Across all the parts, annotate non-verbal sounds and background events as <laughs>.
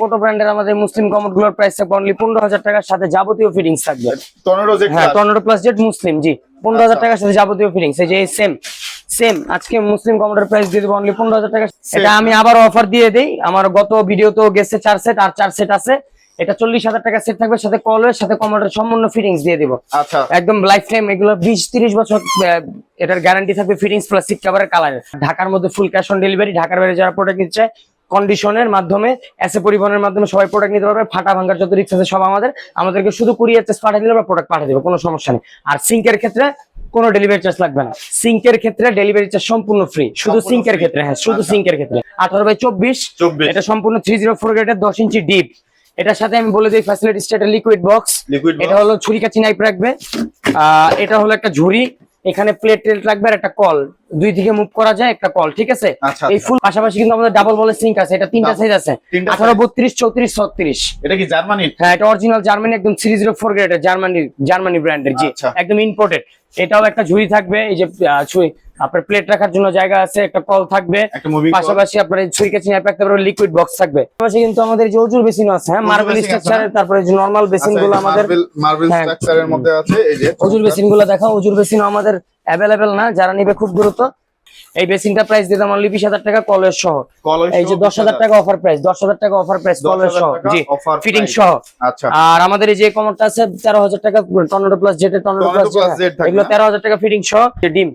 ব্র্যান্ডের আমাদের মুসলিম প্রাইস থাকবে? অনলি পনেরো হাজার টাকার সাথে যাবতীয় ফিটিংস থাকবে। হ্যাঁ টর্নেডো প্লাস মুসলিম জি। পনেরো হাজার আচ্ছা। টাকার সাথে যাবতীয় ফিটিংস এই যে সেম সেম আজকে মুসলিম কমোডের প্রাইস দিয়ে দেবো অনলি পনেরো হাজার টাকা এটা আমি আবার অফার দিয়ে দেই। আমার গত ভিডিও তো গেছে চার সেট আর চার সেট আছে। এটা চল্লিশ হাজার টাকা সেট থাকবে সাথে কলের সাথে কমোডের সম্পূর্ণ ফিটিংস দিয়ে দিব। আচ্ছা। একদম লাইফ টাইম এগুলো বিশ তিরিশ বছর এটার গ্যারান্টি থাকবে ফিটিংস প্লাস সিট কাভারের কালার ঢাকার মধ্যে ফুল ক্যাশ অন ডেলিভারি ঢাকার বাইরে যারা প্রোডাক্ট নিচ্ছে কন্ডিশনের মাধ্যমে এসে পরিবহনের মাধ্যমে সবাই প্রোডাক্ট নিতে পারবে ফাটা ভাঙ্গার যত রিক্স আছে সব আমাদের। আমাদেরকে শুধু কুরিয়ার চার্জ পাঠিয়ে দিলে আমরা প্রোডাক্ট পাঠিয়ে দেবো কোনো সমস্যা নেই। আর সিঙ্কের ক্ষেত্রে কোনো ডেলিভারি চার্জ লাগবে না। সিঙ্কের ক্ষেত্রে ডেলিভারি চার্জ সম্পূর্ণ ফ্রি শুধু সিঙ্কের ক্ষেত্রে হ্যাঁ শুধু আচ্ছা। সিঙ্কের ক্ষেত্রে। আঠারো বাই চব্বিশ চব্বিশ। এটা সম্পূর্ণ থ্রি জিরো ফোর গ্রেডের দশ ইঞ্চি ডিপ এটার সাথে আমি বলে দিই ফ্যাসিলিটিস এটা লিকুইড বক্স লিকুইড এটা হলো ছুরি কাচি নাইপ রাখবে। আহ, এটা হলো একটা ঝুড়ি। এখানে প্লেট টেট রাখবে আর একটা কল দুই দিকে মুভ করা যায় একটা কল ঠিক আছে? আচ্ছা, এই আচ্ছা। ফুল পাশাপাশি কিন্তু আমাদের ডাবল বলের সিঙ্ক আছে। এটা তিনটা সাইজ আছে। আঠারো বত্রিশ চৌত্রিশ ছত্রিশ। এটা কি জার্মানি হ্যাঁ এটা অরিজিনাল জার্মানি একদম থ্রি জিরো ফোর গ্রেডের জার্মানি জার্মানি ব্র্যান্ডের জি। আচ্ছা। একদম ইম্পোর্টেড এটাও একটা ঝুড়ি থাকবে এই যে ছুঁই আপনার প্লেট রাখার জন্য জায়গা আছে একটা কল থাকবে পাশাপাশি আপনার ছুরি কাছে রাখতে পারবেন লিকুইড বক্স থাকবে। পাশাপাশি কিন্তু আমাদের যে অজুর বেসিন আছে হ্যাঁ মার্বেল স্ট্রাকচার এর স্ট্রাকচারের তারপরে যে নরমাল বেসিনগুলো আমাদের মার্বেল হ্যাঁ। স্ট্রাকচারের মধ্যে আছে এই যে অজুর বেসিনগুলো দেখা ওজুর বেসিন আমাদের অ্যাভেলেবেল না যারা নিবে খুব দ্রুত। এই বেসিনটা প্রাইস দিতাম অনলি বিশ হাজার টাকা কলের সহ। এই যে দশ হাজার টাকা অফার প্রাইস দশ হাজার টাকা অফার প্রাইস 10,000 কলের সহ। জি ফিটিং সহ। আচ্ছা। আর আমাদের এই যে কমরটা আছে তেরো হাজার টাকা টর্নেডো প্লাস জেটের টর্নেডো প্লাস plus এগুলো না? তেরো হাজার টাকা ফিটিং সহ। যে ডিম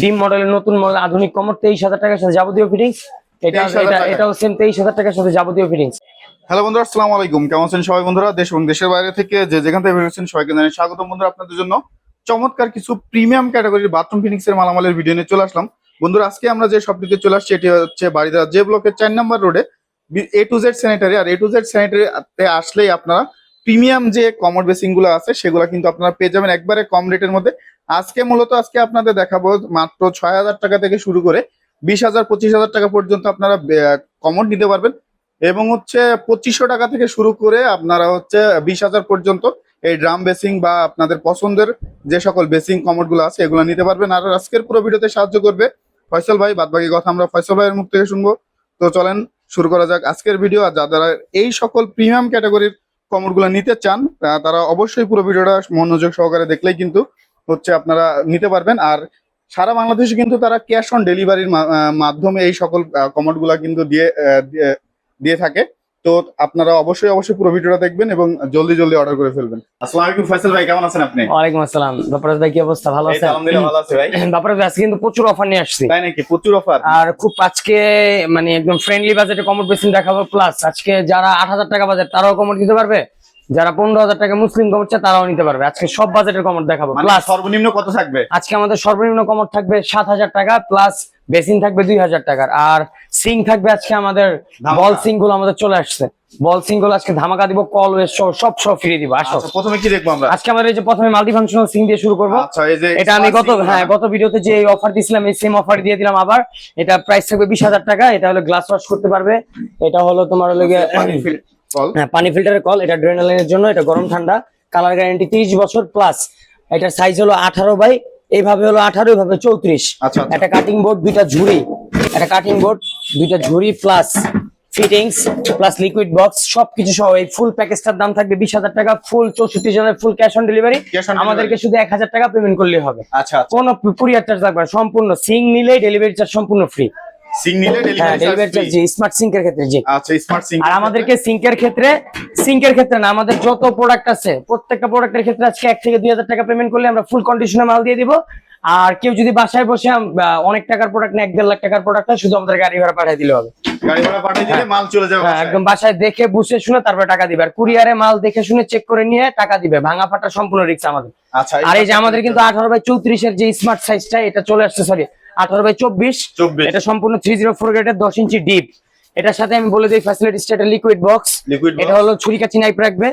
ডিম মডেলের নতুন মডেল আধুনিক কমর তেইশ হাজার টাকার সাথে যাবতীয় ফিটিংস এটা 23,000 এটা। এটাও সেম তেইশ হাজার টাকার সাথে যাবতীয় ফিটিংস হ্যালো বন্ধুরা আসসালামু আলাইকুম। কেমন আছেন সবাই বন্ধুরা? দেশ এবং দেশের বাইরে থেকে যে যেখান থেকে বেরোচ্ছেন সবাইকে জানাই স্বাগতম বন্ধুরা আপনাদের জন্য। চমৎকার কিছু প্রিমিয়াম ক্যাটাগরির বাথরুম ফিনিক্স এর মালামালের ভিডিও নিয়ে চলে আসলাম। বন্ধুরা, আজকে আমরা যে শপটিতে চলে আসছি, এটি হচ্ছে বাড়িদার যে ব্লকের চার নাম্বার রোডে এ টু জেড স্যানিটারি আর এ টু জেড স্যানিটারিতে আসলেই আপনারা প্রিমিয়াম যে কমর বেসিংগুলো আছে, সেগুলো কিন্তু আপনারা পেয়ে যাবেন একবারে কম রেটের মধ্যে। আজকে মূলত আজকে আপনাদের দেখাবো মাত্র ছয় হাজার টাকা থেকে শুরু করে বিশ হাজার, পঁচিশ হাজার টাকা পর্যন্ত আপনারা কমর নিতে পারবেন। এবং হচ্ছে পঁচিশশো টাকা থেকে শুরু করে আপনারা হচ্ছে বিশ হাজার পর্যন্ত এই ড্রাম বেসিং বা আপনাদের পছন্দের যে সকল বেসিং কমোডগুলো আছে, এগুলো নিতে পারবেন। আর আজকের পুরো ভিডিওতে সাহায্য করবে ফয়সাল ভাই, বাদবাকি কথা আমরা ফয়সল ভাইয়ের মুখ থেকে শুনব। তো চলেন শুরু করা যাক আজকের ভিডিও আর যারা এই সকল প্রিমিয়াম ক্যাটাগরির কমোডগুলো নিতে চান তারা অবশ্যই পুরো ভিডিওটা মনোযোগ সহকারে দেখলেই কিন্তু হচ্ছে আপনারা নিতে পারবেন। আর সারা বাংলাদেশে কিন্তু তারা ক্যাশ অন ডেলিভারির মাধ্যমে এই সকল কমরগুলা গুলা কিন্তু দিয়ে- দিয়ে থাকে। তো আপনারা অবশ্যই অবশ্যই পুরো ভিডিওটা দেখবেন এবং জলদি জলদি অর্ডার করে ফেলবেন। আসসালামু আলাইকুম ফয়সাল ভাই কেমন আছেন আপনি? ওয়ালাইকুম আসসালাম। বাপারাজ ভাই কি অবস্থা? ভালো আছেন? আলহামদুলিল্লাহ ভালো আছি ভাই। <laughs> বাপারাজ ভাই আজকে কিন্তু প্রচুর অফার নিয়ে আসছি। তাই নাকি? প্রচুর অফার আর খুব আজকে মানে একদম ফ্রেন্ডলি বাজেটে কমোড বেসিন দেখাবো। প্লাস আজকে যারা আট হাজার টাকা বাজেট তারাও কমোড দিতে পারবে? যারা পনেরো হাজার টাকা মুসলিম কমর চায় তারাও নিতে পারবে। আজকে সব বাজেটের কমর দেখাবো। মানে প্লাস সর্বনিম্ন কত থাকবে? আজকে আমাদের সর্বনিম্ন কমর থাকবে সাত হাজার টাকা প্লাস বেসিন থাকবে দুই হাজার টাকার। আর সিং থাকবে আজকে আমাদের বল সিংগুলো আমাদের চলে আসছে। বল সিংগুলো আজকে ধামাকা দিব কল ওয়েস সব সব ফ্রি দিব। আসো। আচ্ছা প্রথমে কি দেখব আমরা? আজকে আমাদের এই যে প্রথমে মাল্টি ফাংশনাল সিং দিয়ে শুরু করব। আচ্ছা এটা আমি গত হ্যাঁ গত ভিডিওতে যে অফার দিয়েছিলাম এই সেম অফার দিয়ে দিলাম আবার। এটা প্রাইস থাকবে বিশ হাজার টাকা এটা হলো গ্লাস ওয়াশ করতে পারবে। এটা হলো তোমার হলো গিয়ে পানি হ্যাঁ, পানি ফিল্টারের কল এটা ড্রেনালাইনের জন্য এটা গরম ঠান্ডা কালার গ্যারান্টি তিরিশ বছর প্লাস। এটা সাইজ হলো আঠারো বাই এইভাবে হলো আঠারো এইভাবে চৌত্রিশ। আচ্ছা আচ্ছা। একটা কাটিং বোর্ড দুইটা ঝুড়ি। একটা কাটিং বোর্ড দুইটা ঝুড়ি plus fittings plus liquid box সবকিছু সহ এই ফুল প্যাকেজটার দাম থাকবে বিশ হাজার টাকা ফুল চৌষট্টি জনের ফুল ক্যাশ অন ডেলিভারি। আমাদেরকে শুধু এক হাজার টাকা পেমেন্ট করলে হবে। আচ্ছা আচ্ছা। কোনো কুরিয়ার চার্জ লাগবে সম্পূর্ণ সিং নিলে ডেলিভারি চার্জ সম্পূর্ণ ফ্রি সিং নিলে হ্যাঁ ডেলিভারি ডেলিভারি চার্জ জি স্মার্ট সিঙ্কের ক্ষেত্রে জি। আচ্ছা স্মার্ট সিং আর আমাদেরকে সিঙ্কের ক্ষেত্রে সিঙ্কের ক্ষেত্রে না আমাদের যত প্রোডাক্ট আছে প্রত্যেকটা প্রোডাক্টের ক্ষেত্রে আজকে এক থেকে দুই হাজার টাকা পেমেন্ট করলে আমরা ফুল কন্ডিশনে মাল দিয়ে দিব। আর কেউ যদি বাসায় বসে অনেক টাকার প্রোডাক্ট না এক দেড় লাখ টাকার প্রোডাক্ট শুধু আমাদের গাড়ি ভাড়া পাঠিয়ে দিলে হবে। গাড়ি ভাড়া পাঠিয়ে দিলে মাল চলে যাবে হ্যাঁ, একদম বাসায় দেখে বুঝে শুনে তারপরে টাকা দিবে। আর কুরিয়ারে মাল দেখে শুনে চেক করে নিয়ে টাকা দিবে। ভাঙা ফাটা সম্পূর্ণ রিক্স আমাদের। আচ্ছা আর এই যে আমাদের কিন্তু আঠারো বাই চৌত্রিশের যে স্মার্ট সাইজটা এটা চলে আসছে সরি আঠারো বাই চব্বিশ। এটা সম্পূর্ণ থ্রি জিরো ফোর গ্রেডের দশ ইঞ্চি ডিপ এটার সাথে আমি বলে দিই ফ্যাসিলিটিস এটা লিকুইড বক্স এটা হলো ছুরি কাচি নাইপ রাখবে।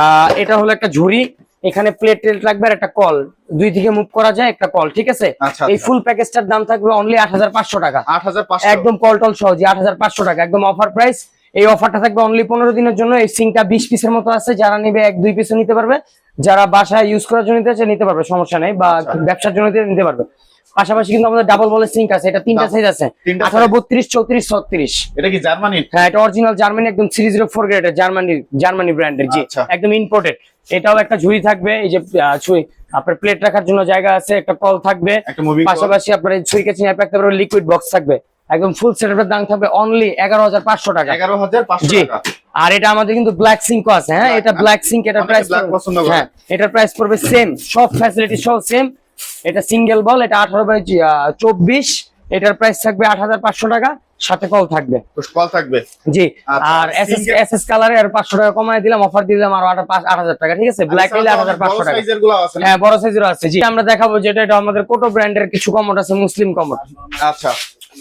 আহ, এটা হলো একটা ঝুড়ি। এখানে প্লেট টেট রাখবে আর একটা কল। দুই দিকে মুভ করা যায় একটা কল ঠিক আছে? আচ্ছা, এই আচ্ছা। ফুল প্যাকেজটার দাম থাকবে অনলি আট হাজার পাঁচশো টাকা। আট হাজার পাঁচশো। একদম কল টল সহজে আট হাজার পাঁচশো টাকা একদম অফার প্রাইস এই অফারটা থাকবে অনলি পনেরো দিনের জন্য। এই সিংটা বিশ পিসের মতো আছে। যারা নিবে এক দুই পিসও নিতে পারবে। যারা বাসায় ইউজ করার জন্য নিতে নিতে পারবে সমস্যা নেই। বা আচ্ছা। ব্যবসার জন্য নিতে পারবে। পাশাপাশি কিন্তু আমাদের ডাবল বলের সিঙ্ক আছে এটা তিনটা সাইজ আছে। আঠারো বত্রিশ চৌত্রিশ ছত্রিশ। এটা কি জার্মানির? হ্যাঁ এটা অরিজিনাল জার্মানি একদম থ্রি জিরো ফোর গ্রেডের জার্মানি জার্মানি ব্র্যান্ডের জি। আচ্ছা। একদম ইম্পোর্টেড এটাও একটা ঝুড়ি থাকবে এই যে ছুরি আপনার প্লেট রাখার জন্য জায়গা আছে একটা কল থাকবে। পাশাপাশি আপনার এই ছুরি কেচি রাখতে পারবেন লিকুইড বক্স থাকবে। একদম ফুল সেটআপের দাম থাকবে অনলি এগারো হাজার পাঁচশো টাকা। এগারো হাজার পাঁচশো জি। আর এটা আমাদের কিন্তু ব্ল্যাক সিঙ্কও আছে হ্যাঁ? এটা ব্ল্যাক সিঙ্ক এটার প্রাইস হ্যাঁ এটার প্রাইস পড়বে সেম সব ফ্যাসিলিটি সহ সেম এটা সিঙ্গেল বল এটা আঠারো বাই চব্বিশ। এটার প্রাইস থাকবে আট হাজার পাঁচশো টাকা। সাথে কল থাকবে। কল থাকবে? জি। আচ্ছা, আর এস এস কালারে আর পাঁচশো টাকা কমায় দিলাম অফার দিলাম আরও আট আট হাজার টাকা ঠিক আছে? ব্ল্যাক নিলে আট হাজার পাঁচশো টাকা? হ্যাঁ বড় সাইজের আছে জি। আমরা দেখাবো যেটা এটা আমাদের কোটো ব্র্যান্ডের কিছু কমোড আছে মুসলিম কমোড আচ্ছা।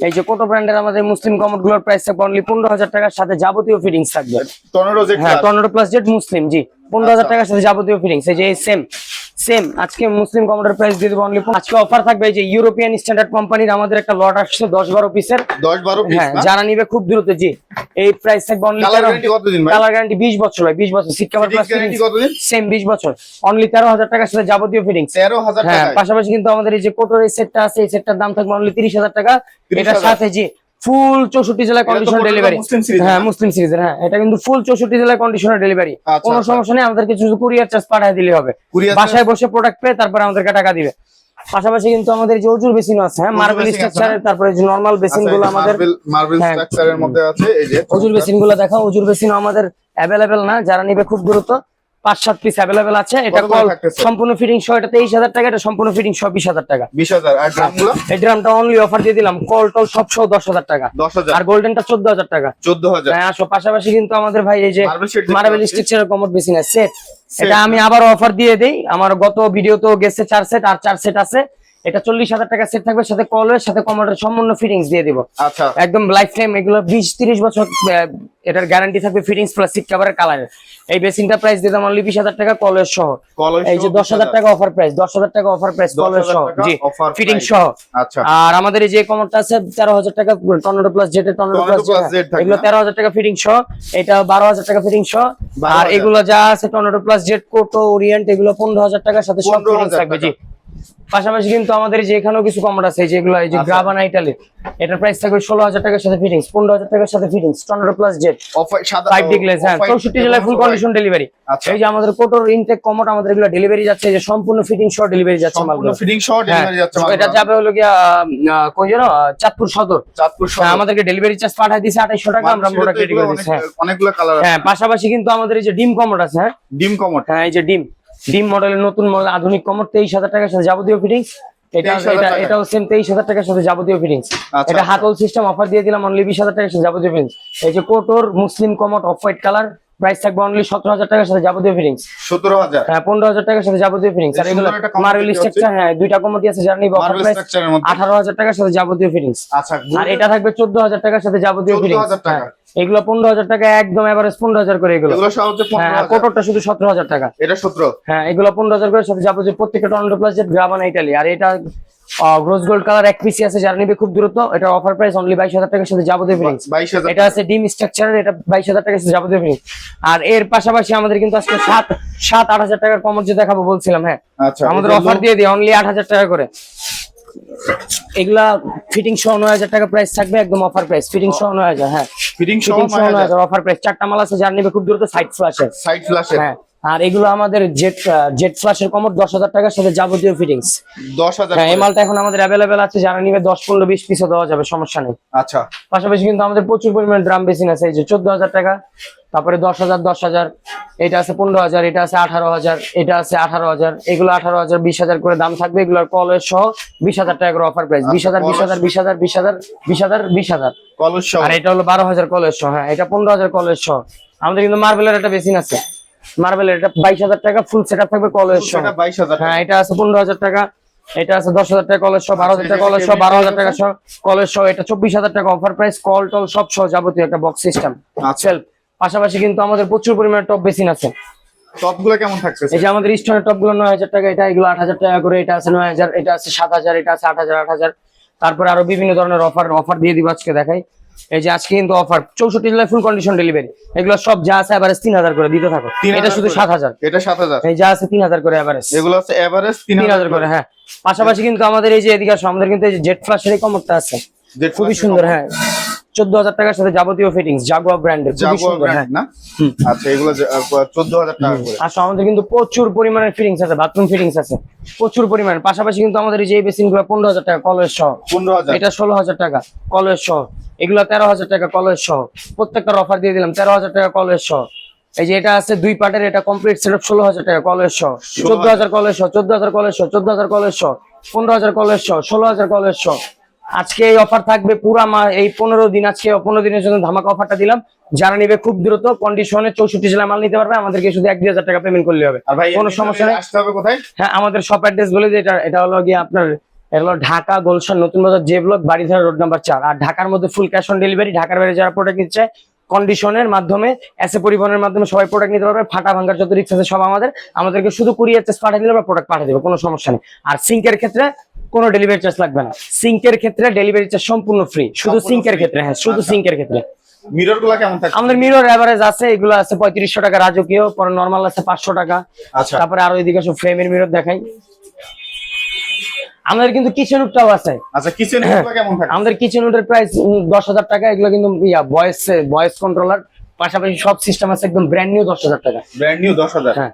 এই যে কোটো ব্র্যান্ডের আমাদের মুসলিম কমোডগুলোর প্রাইস থাকবে অনলি পনেরো হাজার টাকার সাথে যাবতীয় ফিটিংস থাকবে। টর্নেডো জেড হ্যাঁ টর্নেডো প্লাস জেট মুসলিম জি। পনেরো হাজার আচ্ছা। টাকার সাথে যাবতীয় ফিটিংস এই যে সেম সেম আজকে মুসলিম কমোডের প্রাইস দিয়ে দেবো অনলি আজকে অফার থাকবে যে ইউরোপিয়ান স্ট্যান্ডার্ড কোম্পানির আমাদের একটা লট আসছে দশ বারো পিসের দশ বারো হ্যাঁ যারা নিবে খুব দ্রুত জি। এই প্রাইস থাকবে অনলি কালার গ্যারান্টি বিশ বছর ভাই বিশ বছর। কতদিন? সেম বিশ বছর। অনলি তেরো হাজার টাকার সাথে যাবতীয় ফিটিংস তেরো হাজার হ্যাঁ পাশাপাশি কিন্তু আমাদের এই যে কোটোর এই সেটটা আছে এই সেটটার দাম থাকবে অনলি তিরিশ হাজার টাকা। 30,000 এটার সাথে জি ফুল চৌষট্টি জেলায় কন্ডিশন ডেলিভারি হ্যাঁ মুসলিম সিরিজের হ্যাঁ এটা কিন্তু ফুল চৌষট্টি জেলায় কন্ডিশনের ডেলিভারি আচ্ছা, কোনো আচ্ছা। সমস্যা নেই আমাদেরকে শুধু কুরিয়ার চার্জ পাঠিয়ে দিলে হবে। বাসায় বসে প্রোডাক্ট পেয়ে তারপরে আমাদেরকে টাকা দিবে। পাশাপাশি কিন্তু আমাদের যে অজুর বেসিন আছে হ্যাঁ মার্বেল স্ট্রাকচারের তারপরে যে নরমাল বেসিনগুলো আমাদের মার্বেল। স্ট্রাকচারের মধ্যে আছে এই যে অজুর বেসিনগুলো দেখাও অজুর বেসিন আমাদের অ্যাভেলেবেল না যারা নিবে খুব দ্রুত। পাঁচ সাত পিস অ্যাভেলেবেল আছে। এটা কল সম্পূর্ণ ফিটিং সহ এটা তেইশ হাজার টাকা এটা সম্পূর্ণ ফিটিং সহ বিশ হাজার টাকা। বিশ হাজার। ড্রামগুলো এই ড্রামটা অনলি অফার দিয়ে দিলাম। কল টল সব সহ দশ হাজার টাকা। দশ হাজার। আর গোল্ডেনটা চোদ্দ হাজার টাকা। চোদ্দ হাজার। হ্যাঁ আসো পাশাপাশি কিন্তু আমাদের ভাই এই যে মার্বেল শেড মার্বেল বেশি আছে সেট এটা আমি আবার অফার দিয়ে দেই। আমার গত ভিডিও ভিডিওতেও গেছে চার সেট আর চার সেট আছে। এটা চল্লিশ হাজার টাকা সেট থাকবে সাথে কলের সাথে কমোডের সম্পূর্ণ ফিটিংস দিয়ে দিব। আচ্ছা। একদম লাইফ টাইম এগুলো বিশ তিরিশ বছর এটার গ্যারান্টি থাকবে ফিটিংস প্লাস সিট কাভারের কালারের এই বেসিনটা প্রাইস দিতাম অনলি বিশ হাজার টাকা কলের সহ। এই যে দশ হাজার টাকা অফার প্রাইস দশ হাজার টাকা অফার প্রাইস কলের সহ। জি ফিটিং সহ। আচ্ছা। আর আমাদের এই যে কমরটা আছে তেরো হাজার টাকা টর্নেডো প্লাস জেটের টর্নেডো প্লাস এগুলো তেরো হাজার টাকা ফিটিং সহ এটা বারো হাজার টাকা ফিটিং সহ। আর এগুলো যা আছে টর্নেডো প্লাস জেট কোটো ওরিয়েন্ট এগুলো পনেরো হাজার টাকার সাথে সব 15,000 ফিটিংস থাকবে জি। পাশাপাশি কিন্তু আমাদের যে এখানেও কিছু কমর আছে যেগুলো এই যে আচ্ছা। গ্রাবানা ইটালি এটার প্রাইস থাকবে ষোলো হাজার টাকার সাথে ফিটিংস পনেরো হাজার টাকার সাথে fittings Tornado plus jet five ডিগ্লেস হ্যাঁ off-white চৌষট্টি জেলায় ফুল কন্ডিশন ডেলিভারি। এই যে আমাদের কোটোর ইনটেক কমর আমাদের এগুলো ডেলিভারি যাচ্ছে যে সম্পূর্ণ ফিটিং সহ ডেলিভারি যাচ্ছে মালগুলো। ফিটিং সহ হ্যাঁ, ডেলিভারি যাচ্ছে এটা যাবে হলো আহ, কই আহ, চাঁদপুর সদর। চাঁদপুর হ্যাঁ, আমাদেরকে ডেলিভারি চার্জ পাঠিয়ে দিয়েছে আঠাইশো টাকা আমরা প্রোডাক্ট রেডি করে দিচ্ছি হ্যাঁ। অনেকগুলো কালার হ্যাঁ পাশাপাশি কিন্তু আমাদের এই যে ডিম কমোড আছে হ্যাঁ। ডিম কমট হ্যাঁ এই যে ডিম। ডিম মডেলের নতুন মডেল আধুনিক কমর তেইশ হাজার টাকার সাথে যাবতীয় ফিটিংস এটা এটা। এটাও সেম তেইশ হাজার টাকার সাথে যাবতীয় ফিটিংস আচ্ছা, এটা আচ্ছা। হাতল সিস্টেম অফার দিয়ে দিলাম অনলি বিশ হাজার টাকার সাথে যাবতীয় ফিটিংস এই যে কোটোর মুসলিম commode off white colour price থাকবে অনলি সতেরো হাজার টাকার সাথে যাবতীয় ফিটিংস। সতেরো হাজার? হ্যাঁ পনেরো হাজার টাকার সাথে যাবতীয় ফিটিংস। আর এগুলো মার্বেল স্ট্রাকচার হ্যাঁ দুইটা কমোডি আছে যারা নিবে অফার প্রাইস আঠারো হাজার টাকার সাথে যাবতীয় ফিটিংস। আচ্ছা আর এটা থাকবে চোদ্দ হাজার টাকার সাথে যাবতীয় 14,000 ফিটিংস। টাকা। এগুলো পনেরো হাজার টাকা একদম এভারেজ পনেরো হাজার করে এগুলো। হ্যাঁ কোটরটা শুধু সতেরো হাজার টাকা। এটা সতেরো। হ্যাঁ এগুলো পনেরো হাজার করে সাথে যাবতীয় প্রত্যেকটা টর্নেডো প্লাস জেট ইটালি আর এটা গ্রোস গোল্ড কালার এক পিসি আছে যারা নিবে খুব দ্রুত। এটা অফার প্রাইস অনলি বাইশ হাজার টাকার সাথে যাবতীয় ফিটিংস এটা আছে ডিম স্ট্রাকচার এটা বাইশ হাজার টাকার সাথে যাবতীয় ফিটিংস আর এর পাশাপাশি আমাদের কিন্তু আজকে সাত সাত আট হাজার টাকার কমর যে দেখাবো বলছিলাম হ্যাঁ। আচ্ছা আমাদের অফার দিয়ে দিই অনলি আট হাজার টাকা করে। এগুলা ফিটিং সহ নয় হাজার টাকা প্রাইস থাকবে একদম অফার প্রাইস ফিটিং সহ নয় হাজার হ্যাঁ। ফিটিং সহ নয় হাজার। অফার প্রাইস চারটা মাল আছে যার নিবে খুব দ্রুত সাইড ফ্লাশের সাইড ফ্ল্যাশের হ্যাঁ। আর এগুলো আমাদের জেট জেট ফ্লাশের কমর দশ হাজার টাকার সাথে যাবতীয় ফিটিংস দশ হাজার হ্যাঁ এই মালটা এখন আমাদের অ্যাভেলেবেল আছে যারা নিবে দশ পনেরো বিশ পিসও দেওয়া যাবে সমস্যা নেই। আচ্ছা। পাশাপাশি কিন্তু আমাদের প্রচুর পরিমাণে ড্রাম বেসিন আছে এই যে চোদ্দ হাজার টাকা তারপরে দশ হাজার দশ হাজার এটা আছে পনেরো হাজার এটা আছে আঠারো হাজার এটা আছে আঠারো হাজার এগুলো আঠারো হাজার বিশ হাজার করে দাম থাকবে এগুলোর কলের সহ বিশ হাজার টাকা করে অফার প্রাইস বিশ হাজার বিশ হাজার বিশ হাজার বিশ হাজার বিশ হাজার বিশ হাজার। আর এটা হলো বারো হাজার কলেজ সহ হ্যাঁ এটা পনেরো হাজার কলেজ সহ। আমাদের কিন্তু মার্বেলের একটা বেসিন আছে। মার্বেলের এটা বাইশ হাজার টাকা ফুল সেট আপ থাকবে কলেজ সহ। হ্যাঁ এটা আছে পনেরো হাজার টাকা এটা আছে দশ হাজার টাকা কলেজ সহ বারো হাজার টাকা কলেজ সহ বারো হাজার টাকা সহ কলেজ সহ এটা চব্বিশ হাজার টাকা অফার প্রাইস কল টল সব সহ যাবতীয় একটা বক্স সিস্টেম আচ্ছা। পাশাপাশি কিন্তু আমাদের প্রচুর পরিমাণে টপ বেসিন আছে। টপগুলো কেমন থাকছে এই যে আমাদের স্টোনের নয় হাজার টাকা এটা এগুলো আট হাজার টাকা করে এটা আছে নয় হাজার এটা আছে সাত হাজার এটা আছে আট হাজার আট হাজার। তারপরে আরও বিভিন্ন ধরনের অফার অফার দিয়ে দিব আজকে দেখাই। এই যে আজকে কিন্তু অফার চৌষট্টি জেলায় ফুল কন্ডিশন ডেলিভারি এগুলো সব যা আছে এভারেজ তিন হাজার করে দিতে থাকো। 3000 এটা শুধু? সাত হাজার। এটা সাত হাজার। এই যা আছে তিন হাজার করে এভারেজ এগুলো আছে এভারেজ তিন হাজার করে হ্যাঁ। পাশাপাশি কিন্তু আমাদের এই যে এদিকে আছে আমাদের কিন্তু এই যে জেট ফ্লাশের এই কমরটা আছে। খুবই সুন্দর হ্যাঁ। চোদ্দ হাজার টাকার সাথে যাবতীয় ফিটিংস জাগুয়া ব্র্যান্ডের না? আচ্ছা এগুলো চোদ্দ হাজার টাকা আসো আমাদের কিন্তু প্রচুর পরিমাণের ফিটিংস আছে বাথরুম ফিটিংস আছে প্রচুর পরিমাণে পাশাপাশি কিন্তু আমাদের এই যে বেসিনগুলো পনেরো হাজার টাকা কলেজ সহ। পনেরো হাজার এটা ষোলো হাজার টাকা কলেজ সহ। এগুলো তেরো হাজার টাকা কলেজ সহ। প্রত্যেকটার অফার দিয়ে দিলাম তেরো হাজার টাকা কলেজ সহ। এই যে এটা আছে দুই পার্টের এটা কমপ্লিট সেটআপ ষোলো হাজার টাকা কলেজ সহ। চোদ্দ হাজার কলেজ সহ চোদ্দ হাজার কলেজ সহ চোদ্দ হাজার কলেজ সহ পনেরো হাজার কলেজ সহ ষোলো হাজার কলেজ সহ। আজকে এই অফার থাকবে পুরা এই পনেরো দিন আজকে পনেরো দিনের জন্য ধামাকা অফারটা দিলাম। যারা নিবে খুব দ্রুত কন্ডিশনে চৌষট্টি জেলা মাল নিতে পারবে আমাদেরকে শুধু এক দুই হাজার টাকা পেমেন্ট করলে হবে। কোনো সমস্যা নেই। আসতে হবে কোথায়? হ্যাঁ আমাদের শপ অ্যাড্রেস বলে যে এটা এটা হলো গিয়ে আপনার এটা হলো Dhaka Gulshan Notun Bazar J block Baridhara road number চার। আর ঢাকার মধ্যে ফুল ক্যাশ অন ডেলিভারি ঢাকার বাইরে যারা প্রোডাক্ট নিচ্ছে কন্ডিশনের মাধ্যমে এসে পরিবহনের মাধ্যমে সবাই প্রোডাক্ট নিতে পারবে ফাটা ভাঙ্গার যত রিক্স আছে সব আমাদের। আমাদেরকে শুধু কুরিয়ার চার্জ পাঠিয়ে দিলে আমরা প্রোডাক্ট পাঠিয়ে দেবো কোনো সমস্যা নেই। আর সিঙ্কের ক্ষেত্রে কোনো ডেলিভারি চার্জ লাগবে না। সিঙ্কের ক্ষেত্রে ডেলিভারি চার্জ সম্পূর্ণ ফ্রি শুধু সিঙ্কের ক্ষেত্রে হ্যাঁ শুধু। সিঙ্কের ক্ষেত্রে। মিররগুলা কেমন থাকে আমাদের মিরর এভারেজ আছে এগুলো আছে পঁয়ত্রিশশো টাকা রাজকীয় পরে নর্মাল আছে পাঁচশো টাকা। আচ্ছা। তারপরে আরও এদিকে সব ফ্রেমের মিরর দেখাই। আমাদের কিন্তু কিচেন উডটাও আছে। আচ্ছা কিচেন কেমন থাকে? আমাদের কিচেন উডের প্রাইস দশ হাজার টাকা এগুলো কিন্তু ইয়া ভয়েস ভয়েস কন্ট্রোলার পাশাপাশি সব সিস্টেম আছে একদম ব্র্যান্ড নিউ দশ হাজার টাকা। ব্র্যান্ড নিউ দশ হাজার? হ্যাঁ।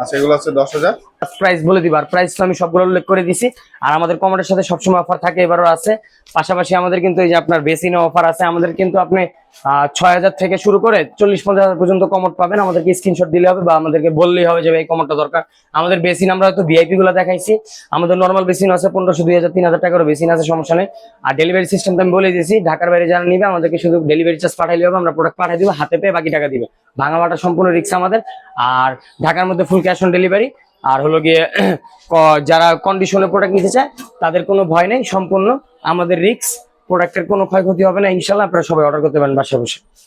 আচ্ছা এগুলো আছে দশ হাজার? প্রাইস বলে দিবার প্রাইস তো আমি সবগুলো উল্লেখ করে দিছি। আর আমাদের কমোডের সাথে সবসময় অফার থাকে এবারও আছে। পাশাপাশি আমাদের কিন্তু এই যে আপনার বেসিনে অফার আছে আমাদের কিন্তু আপনি ছয় হাজার থেকে শুরু করে চল্লিশ, পঞ্চাশ হাজার পর্যন্ত কমট পাবেন। আমাদেরকে স্ক্রিনশট দিলে হবে বা আমাদেরকে বললেই হবে যে এই কমটটা দরকার। আমাদের বেসিন আমরা হয়তো ভিআইপি গুলো দেখাইছি। আমাদের নর্মাল বেসিন আছে পনেরোশো, দুই হাজার, তিন হাজার টাকারও বেসিন আছে, সমস্যা নেই। আর ডেলিভারি সিস্টেম তো আমি বলে দিয়েছি, ঢাকার বাইরে যারা নিবে, আমাদেরকে শুধু ডেলিভারি চার্জ পাঠাইলে হবে, আমরা প্রোডাক্ট পাঠিয়ে দিব, হাতে পেয়ে বাকি টাকা দিবে। ভাঙামাটা সম্পূর্ণ রিক্স আমাদের। আর ঢাকার মধ্যে ফুল ক্যাশ অন ডেলিভারি আর হলো গিয়ে <clears throat> যারা কন্ডিশনে প্রোডাক্ট নিতে চায়, তাদের কোনো ভয় নেই, সম্পূর্ণ আমাদের রিক্স প্রোডাক্টের কোনো ক্ষয়ক্ষতি হবে না। ইনশাল্লাহ আপনারা সবাই অর্ডার করতে পারেন বাসায় বসে।